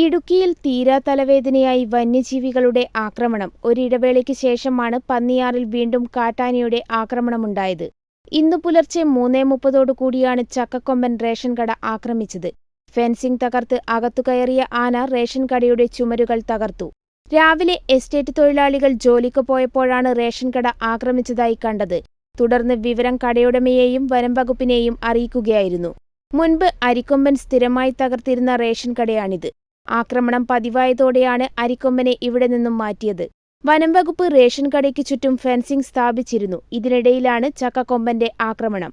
ഇടുക്കിയിൽ തീരാ തലവേദനയായി വന്യജീവികളുടെ ആക്രമണം. ഒരിടവേളയ്ക്ക് ശേഷമാണ് പന്നിയാറിൽ വീണ്ടും കാട്ടാനയുടെ ആക്രമണമുണ്ടായത്. ഇന്നു പുലർച്ചെ മൂന്നേ മുപ്പതോടു കൂടിയാണ് ചക്കക്കൊമ്പൻ റേഷൻ കട ആക്രമിച്ചത്. ഫെൻസിംഗ് തകർത്ത് അകത്തു കയറിയ ആന റേഷൻ കടയുടെ ചുമരുകൾ തകർത്തു. രാവിലെ എസ്റ്റേറ്റ് തൊഴിലാളികൾ ജോലിക്ക് പോയപ്പോഴാണ് റേഷൻ കട ആക്രമിച്ചതായി കണ്ടത്. തുടർന്ന് വിവരം കടയുടമയെയും വനം വകുപ്പിനെയും അറിയിക്കുകയായിരുന്നു. മുൻപ് അരിക്കൊമ്പൻ സ്ഥിരമായി തകർത്തിരുന്ന റേഷൻ കടയാണിത്. ആക്രമണം പതിവായതോടെയാണ് അരിക്കൊമ്പനെ ഇവിടെ നിന്നും മാറ്റിയത്. വനംവകുപ്പ് റേഷൻ കടയ്ക്ക് ചുറ്റും ഫെൻസിംഗ് സ്ഥാപിച്ചിരുന്നു. ഇതിനിടയിലാണ് ചക്കക്കൊമ്പന്റെ ആക്രമണം.